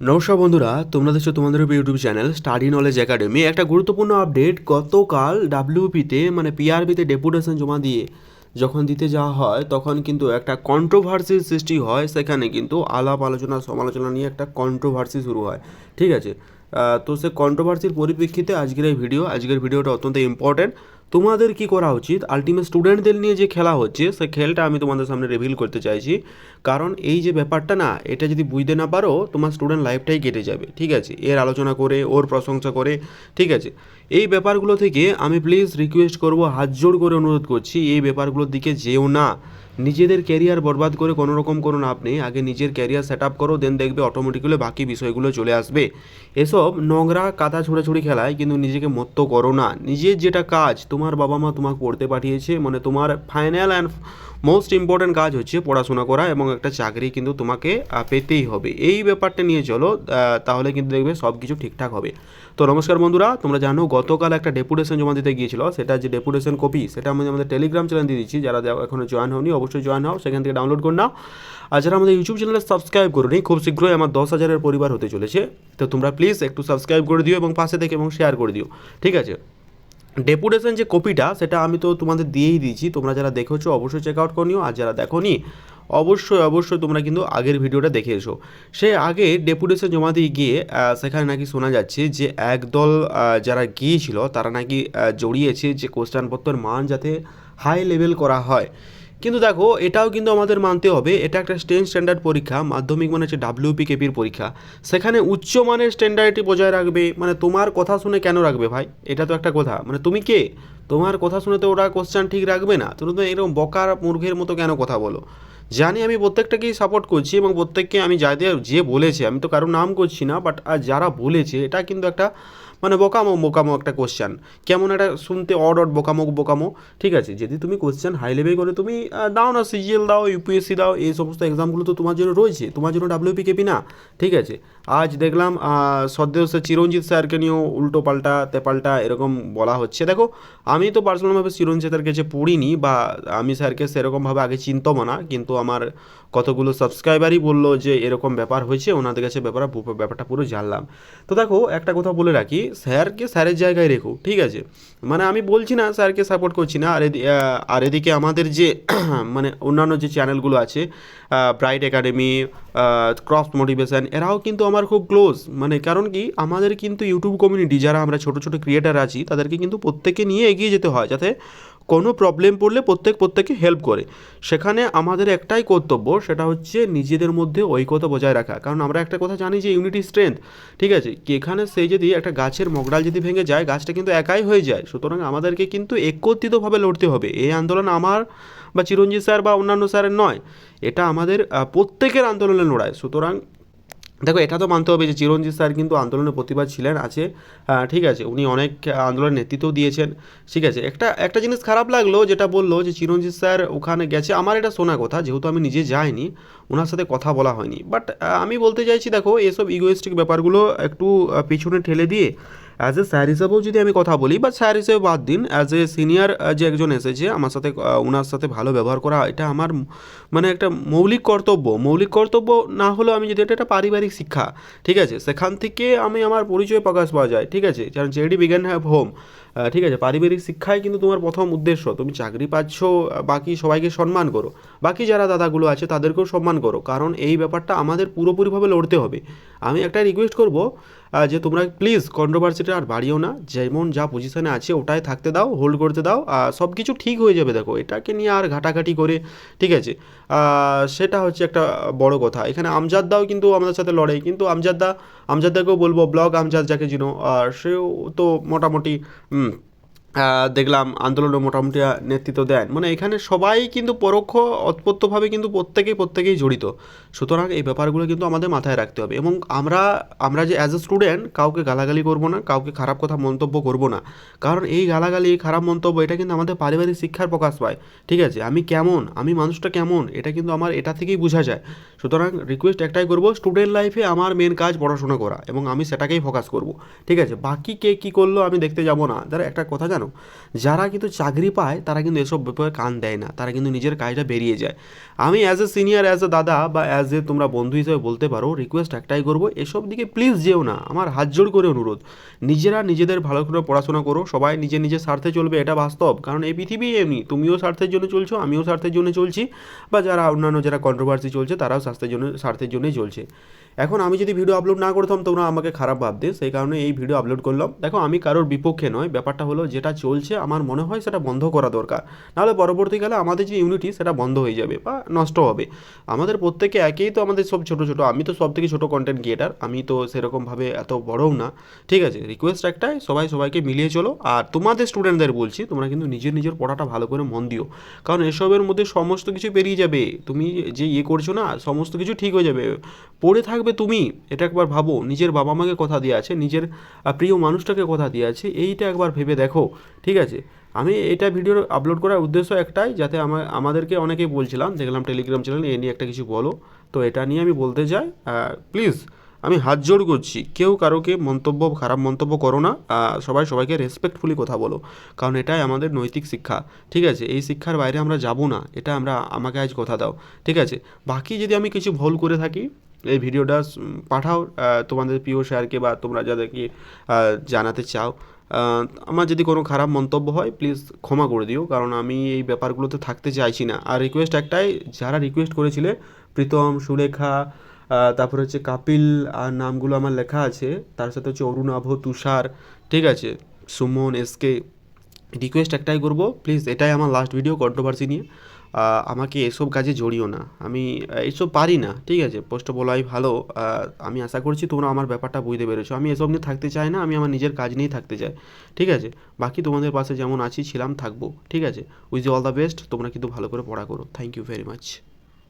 নমস্কার বন্ধুরা, তোমরা দেখছ তোমাদের YouTube channel study knowledge academy একটা গুরুত্বপূর্ণ আপডেট গতকাল ডাব্লিউপিতে মানে পিআরবিতে ডেপুটেশন জমা দিয়ে যখন দিতে যাওয়া হয়, তখন কিন্তু একটা কন্ট্রোভার্সির সৃষ্টি হয়। সেখানে কিন্তু আলাপ আলোচনা, সমালোচনা নিয়ে একটা কন্ট্রোভার্সি শুরু হয়। ঠিক আছে? তো সে কন্ট্রোভার্সির পরিপ্রেক্ষিতে আজকের এই ভিডিও আজকের ভিডিওটা অত্যন্ত ইম্পর্টেন্ট তোমাদের কি করা উচিত? আলটিমেট স্টুডেন্টদের নিয়ে যে খেলা হচ্ছে, সে খেলটা আমি তোমাদের সামনে রিভিল করতে চাইছি। কারণ এই যে ব্যাপারটা না, এটা যদি বুঝতে না পারো, তোমার স্টুডেন্ট লাইফটাই কেটে যাবে, ঠিক আছে? এর আলোচনা করে, ওর প্রশংসা করে, ঠিক আছে? এই ব্যাপারগুলো থেকে আমি প্লিজ রিকোয়েস্ট করব, হাত জোড় করে অনুরোধ করছি, এই ব্যাপারগুলোর দিকে যেও না। নিজেদের ক্যারিয়ার বরবাদ করে কোনো রকম লাভ নেই। আগে নিজের ক্যারিয়ার সেট আপ করো দেন দেখবে অটোমেটিক্যালি বাকি বিষয়গুলো চলে আসবে। এসব নোংরা কাদা ছুড়াছুড়ি খেলায় কিন্তু নিজেকে মত্ত করো না। নিজের যেটা কাজ তোমার বাবা মা তোমাকে পড়তে পাঠিয়েছে মানে তোমার ফাইনাল অ্যান্ড মোস্ট ইম্পর্ট্যান্ট কাজ হচ্ছে পড়াশোনা করা এবং একটা চাকরি কিন্তু তোমাকে পেতেই হবে। এই ব্যাপারটা নিয়ে চলো তাহলে কিন্তু দেখবে সব কিছু ঠিকঠাক হবে। তো নমস্কার বন্ধুরা, তোমরা জানো গতকাল একটা ডেপুটেশন জমা দিতে গিয়েছিল। সেটা যে ডেপুটেশন কপি সেটা আমি আমাদের টেলিগ্রাম চ্যানেল দিয়ে দিচ্ছি। যারা দে- এখনও জয়েন হওনি অবশ্যই জয়েন হও সেখান থেকে ডাউনলোড করে নাও আর যারা আমাদের ইউটিউব চ্যানেলে সাবস্ক্রাইব করোনি খুব শীঘ্রই আমার দশ হাজারের পরিবার হতে চলেছে। তো তোমরা প্লিজ একটু সাবস্ক্রাইব করে দিও এবং পাশে থেকে এবং শেয়ার করে দিও। ঠিক আছে? ডেপুটেশন যে কপিটা, সেটা আমি তো তোমাদের দিয়েই দিয়েছি। তোমরা যারা দেখেছ, অবশ্যই চেক আউট করে নিও। আর যারা দেখো নি, অবশ্যই অবশ্যই তোমরা কিন্তু আগের ভিডিওটা দেখে এসো। সে আগে ডেপুটেশন জমা দিয়ে গিয়ে সেখানে নাকি শোনা যাচ্ছে যে একদল যারা গিয়েছিল, তারা নাকি জড়িয়েছে যে কোশ্চেনপত্রের মান যাতে হাই লেভেল করা হয়। কিন্তু দেখো, এটাও কিন্তু আমাদের মানতে হবে। এটা একটা স্টেন স্ট্যান্ডার্ড পরীক্ষা, মাধ্যমিক মানে হচ্ছে ডাব্লিউপি কেপির পরীক্ষা। সেখানে উচ্চমানের স্ট্যান্ডার্ডটি বজায় রাখবে মানে তোমার কথা শুনে কেন রাখবে ভাই? এটা তো একটা কথা। মানে তুমি কে? তোমার কথা শুনে তো ওরা কোশ্চেন ঠিক রাখবে না। তুমি তো এরকম বকার মূর্খের মতো কেন কথা বলো? জানি আমি প্রত্যেকটাকেই সাপোর্ট করছি এবং প্রত্যেককে আমি যাদের যে বলেছে, আমি তো কারও নাম করছি না বাট যারা বলেছে, এটা কিন্তু একটা মানে বোকামো বোকামো একটা কোশ্চেন কেমন একটা শুনতে অড অড বোকামো বোকামো। ঠিক আছে যদি তুমি কোশ্চেন হাই লেভেল করে তুমি দাও না সিজিএল দাও ইউপিএসসি দাও এই সমস্ত এক্সামগুলো তো তোমার জন্য রয়েছে। তোমার জন্য ডাব্লিউপি কেপি না। ঠিক আছে আজ দেখলাম আহ, সদ্য সে চিরঞ্জিত স্যারকে নিয়েও উল্টো পাল্টা তেপাল্টা এরকম বলা হচ্ছে। দেখো আমি তো পার্সোনালভাবে চিরঞ্জিত স্যারকে যে পড়িনি বা আমি স্যারকে সেরকমভাবে আগে চিনতম না কিন্তু আমার কতগুলো সাবস্ক্রাইবারই বলল যে এরকম ব্যাপার হয়েছে ওনাদের কাছে ব্যাপার ব্যাপারটা পুরো জানলাম। তো দেখো একটা কথা বলে রাখি স্যারকে স্যারের জায়গায় রেখো, ঠিক আছে? মানে আমি বলছি না স্যারকে সাপোর্ট করছি না। আর আর এদিকে আমাদের যে মানে অন্যান্য যে চ্যানেলগুলো আছে ব্রাইট একাডেমি ক্রস মোটিভেশন এরাও কিন্তু আমার খুব ক্লোজ মানে কারণ কি? আমাদের কিন্তু ইউটিউব কমিউনিটি যারা আমরা ছোটো ছোটো ক্রিয়েটার আছি, তাদেরকে কিন্তু প্রত্যেকে নিয়ে এগিয়ে যেতে হয়, যাতে কোনো প্রবলেম পড়লে প্রত্যেক প্রত্যেককে হেল্প করে। সেখানে আমাদের একটাই কর্তব্য, সেটা হচ্ছে নিজেদের মধ্যে ঐক্যতা বজায় রাখা। কারণ আমরা একটা কথা জানি যে ইউনিটি স্ট্রেংথ ঠিক আছে? এখানে সেই যদি একটা গাছের মগডাল যদি ভেঙে যায়, গাছটা কিন্তু একাই হয়ে যায়। সুতরাং আমাদেরকে কিন্তু একত্রিতভাবে লড়তে হবে। এই আন্দোলন আমার বা চিরঞ্জিত স্যার বা অন্যান্য স্যারের নয়। এটা আমাদের প্রত্যেকের আন্দোলনে লড়াই। সুতরাং দেখো, এটা তো মানতে হবে যে চিরঞ্জিত স্যার কিন্তু আন্দোলনের প্রতিবাদ ছিলেন, আছে। ঠিক আছে, উনি অনেক আন্দোলনের নেতৃত্ব দিয়েছেন, ঠিক আছে। একটা একটা জিনিস খারাপ লাগল, যেটা বলল যে চিরঞ্জিত স্যার ওখানে গেছে। আমার এটা শোনা কথা, যেহেতু আমি নিজে যাইনি ওনার সাথে কথা বলা হয়নি। বাট আমি বলতে চাইছি, দেখো, এসব ইগোয়েস্টিক ব্যাপারগুলো একটু পিছনে ঠেলে দিয়ে অ্যাজ এ স্যার হিসাবেও যদি আমি কথা বলি বা স্যার হিসেবে বাদ দিন অ্যাজ এ সিনিয়র যে একজন এসেছে, আমার সাথে ওনার সাথে ভালো ব্যবহার করা, এটা আমার মানে একটা মৌলিক কর্তব্য। মৌলিক কর্তব্য না হলেও আমি যদি এটা একটা পারিবারিক শিক্ষা, ঠিক আছে? সেখান থেকে আমি আমার পরিচয় প্রকাশ পাওয়া যায়, ঠিক আছে? কারণ জেডি বিজ্ঞান হ্যাভ হোম ঠিক আছে, পারিবারিক শিক্ষাই কিন্তু তোমার প্রথম উদ্দেশ্য। তুমি চাকরি পাচ্ছ, বাকি সবাইকে সম্মান করো। বাকি যারা দাদাগুলো আছে, তাদেরকেও সম্মান করো। কারণ এই ব্যাপারটা আমাদের পুরোপুরিভাবে লড়তে হবে। আমি একটা রিকোয়েস্ট করব যে তোমরা প্লিজ কন্ট্রোভার্সিটা আর বাড়িও না। যেমন যা পজিশনে আছে ওটাই থাকতে দাও হোল্ড করতে দাও সব কিছু ঠিক হয়ে যাবে। দেখো, এটাকে নিয়ে আর ঘাটাঘাটি করে, ঠিক আছে? সেটা হচ্ছে একটা বড় কথা। এখানে আমজাদদাও কিন্তু আমাদের সাথে লড়াই। কিন্তু আমজাদদা আমজাদদাকেও বলব, ব্লগ আমজাদ যাকে আর সেও তো মোটামুটি দেখলাম আন্দোলনে মোটামুটি নেতৃত্ব দেন। মানে এখানে সবাই কিন্তু পরোক্ষ অতপ্রত্যভাবে কিন্তু প্রত্যেকেই প্রত্যেকেই জড়িত। সুতরাং এই ব্যাপারগুলো কিন্তু আমাদের মাথায় রাখতে হবে এবং আমরা আমরা যে অ্যাজ এ স্টুডেন্ট কাউকে গালাগালি করব না, কাউকে খারাপ কথা মন্তব্য করব না। কারণ এই গালাগালি, খারাপ মন্তব্য, এটা কিন্তু আমাদের পারিবারিক শিক্ষার প্রকাশ পায়। ঠিক আছে? আমি কেমন? আমি মানুষটা কেমন? এটা কিন্তু আমার, এটা থেকেই বোঝা যায়। সুতরাং রিকোয়েস্ট একটাই করব স্টুডেন্ট লাইফে আমার মেন কাজ পড়াশোনা করা এবং আমি সেটাকেই ফোকাস করব। ঠিক আছে? বাকি কে কী করল আমি দেখতে যাব না। যারা একটা কথা জানো? যারা কিন্তু চাকরি পায়, তারা কিন্তু এসব ব্যাপারে কান দেয় না। তারা কিন্তু নিজের কাজটা বেরিয়ে যায়। আমি as a senior as a দাদা বা অ্যাজ এ তোমরা বন্ধু হিসেবে বলতে পারো রিকোয়েস্ট একটাই করব, এসব দিকে প্লিজ যেও না। আমার হাত জোড় করে অনুরোধ। নিজেরা নিজেদের ভালো করে পড়াশোনা করো। সবাই নিজের নিজের স্বার্থে চলবে, এটা বাস্তব। কারণ এই পৃথিবী এমনি। তুমিও স্বার্থের জন্য চলছো, আমিও স্বার্থের জন্য চলছি। বা যারা অন্যান্য যারা কন্ট্রোভার্সি চলছে, তারাও স্বাস্থ্যের জন্য, স্বার্থের জন্যই চলছে। এখন আমি যদি ভিডিও আপলোড না করতাম, তোমরা আমাকে খারাপ ভাবতে। সেই কারণে এই ভিডিও আপলোড করলাম। দেখো, আমি কারোর বিপক্ষে নয়। ব্যাপারটা হলো, যেটা চলছে, আমার মনে হয় সেটা বন্ধ করা দরকার। নাহলে পরবর্তীকালে আমাদের যে ইউনিটি, সেটা বন্ধ হয়ে যাবে বা নষ্ট হবে। আমাদের প্রত্যেকে একেই তো আমাদের সব ছোটো ছোটো, আমি তো সব থেকে ছোটো কন্টেন্ট ক্রিয়েটার আমি তো সেরকমভাবে এত বড়ও না। ঠিক আছে রিকোয়েস্ট একটাই, সবাই সবাইকে মিলিয়ে চলো। আর তোমাদের স্টুডেন্টদের বলছি, তোমরা কিন্তু নিজের নিজের পড়াটা ভালো করে মন দিও। কারণ এসবের মধ্যে সমস্ত কিছু বেরিয়ে যাবে। তুমি যে ইয়ে করছ না, সমস্ত কিছু ঠিক হয়ে যাবে। পড়ে থাকবে তুমি, এটা একবার ভাবো। নিজের বাবা মাকে কথা দিয়ে আছে, নিজের প্রিয় মানুষটাকে কথা দিয়ে আছে। এইটা একবার ভেবে দেখো। ঠিক আছে? আমি এটা ভিডিও আপলোড করার উদ্দেশ্য একটাই, যাতে আমার আমাদেরকে অনেকেই বলছিলাম, দেখলাম টেলিগ্রাম চ্যানেল এ নিয়ে একটা কিছু বলো। তো এটা নিয়ে আমি বলতে চাই প্লিজ আমি হাত জোড় করছি। কেউ কারোকে মন্তব্য, খারাপ মন্তব্য করো না। সবাই সবাইকে রেসপেক্টফুলি কথা বলো। কারণ এটাই আমাদের নৈতিক শিক্ষা। ঠিক আছে? এই শিক্ষার বাইরে আমরা যাব না। এটা আমরা, আমাকে আজ কথা দাও। ঠিক আছে? বাকি যদি আমি কিছু ভুল করে থাকি এই ভিডিওটা পাঠাও তোমাদের প্রিয় স্যারকে বা তোমরা যাদেরকে জানাতে চাও। আমার যদি কোনো খারাপ মন্তব্য হয় প্লিজ ক্ষমা করে দিও, কারণ আমি এই ব্যাপারগুলোতে থাকতে চাইছি না। আর রিকোয়েস্ট একটাই, যারা রিকোয়েস্ট করেছিলে, প্রীতম, সুলেখা তারপর হচ্ছে কাপিল, আর নামগুলো আমার লেখা আছে, তার সাথে হচ্ছে অরুণাভ তুষার, ঠিক আছে? সুমন এসকে রিকোয়েস্ট একটাই করব প্লিজ এটাই আমার লাস্ট ভিডিও কন্ট্রোভার্সি নিয়ে। আমাকে এসব কাজে জড়িও না। আমি এসব পারি না, ঠিক আছে? পোস্ট বলাই ভালো আমি আশা করছি তোমরা আমার ব্যাপারটা বুঝতে পেরেছ। আমি এসব নিয়ে থাকতে চাই না, আমি আমার নিজের কাজ নিয়েই থাকতে চাই, ঠিক আছে? বাকি তোমাদের পাশে যেমন আছি, ছিলাম, থাকব, ঠিক আছে? উইজ অল দ্য বেস্ট, তোমরা কিন্তু ভালো করে পড়া করো। Thank you very much.